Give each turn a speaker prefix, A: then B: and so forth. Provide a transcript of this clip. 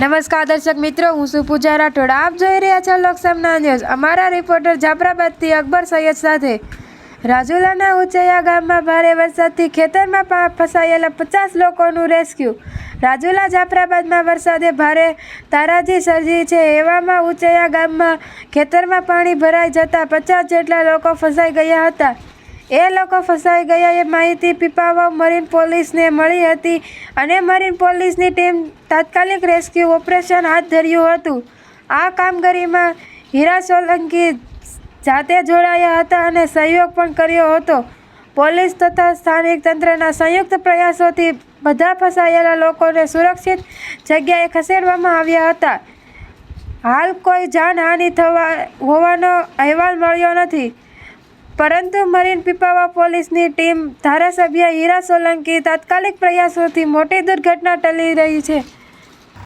A: નમસ્કાર દર્શક મિત્રો, હું છું પૂજા રાઠોડ. આપ જોઈ રહ્યા છો લોકસમના ન્યૂઝ. અમારા રિપોર્ટર જાફરાબાદથી અકબર સૈયદ સાથે. રાજુલાના ઉચૈયા ગામમાં ભારે વરસાદથી ખેતરમાં ફસાયેલા પચાસ લોકોનું રેસ્ક્યુ. રાજુલા જાફરાબાદમાં વરસાદે ભારે તારાજી સર્જી છે. એવામાં ઉચૈયા ગામમાં ખેતરમાં પાણી ભરાઈ જતાં પચાસ જેટલા લોકો ફસાઈ ગયા હતા. એ લોકો ફસાઈ ગયા, એ માહિતી પીપાવાવ મરીન પોલીસને મળી હતી અને મરીન પોલીસની ટીમ તાત્કાલિક રેસ્ક્યુ ઓપરેશન હાથ ધર્યું હતું. આ કામગીરીમાં હીરા સોલંકી જાતે જોડાયા હતા અને સહયોગ પણ કર્યો હતો. પોલીસ તથા સ્થાનિક તંત્રના સંયુક્ત પ્રયાસોથી બધા ફસાયેલા લોકોને સુરક્ષિત જગ્યાએ ખસેડવામાં આવ્યા હતા. હાલ કોઈ જાનહાનિ થવા, હોવાનો અહેવાલ મળ્યો નથી. પરંતુ મરીન પીપાવા પોલીસની ટીમ ધારાસભ્ય હીરા સોલંકી તાત્કાલિક પ્રયાસોથી મોટી દુર્ઘટના ટળી રહી છે.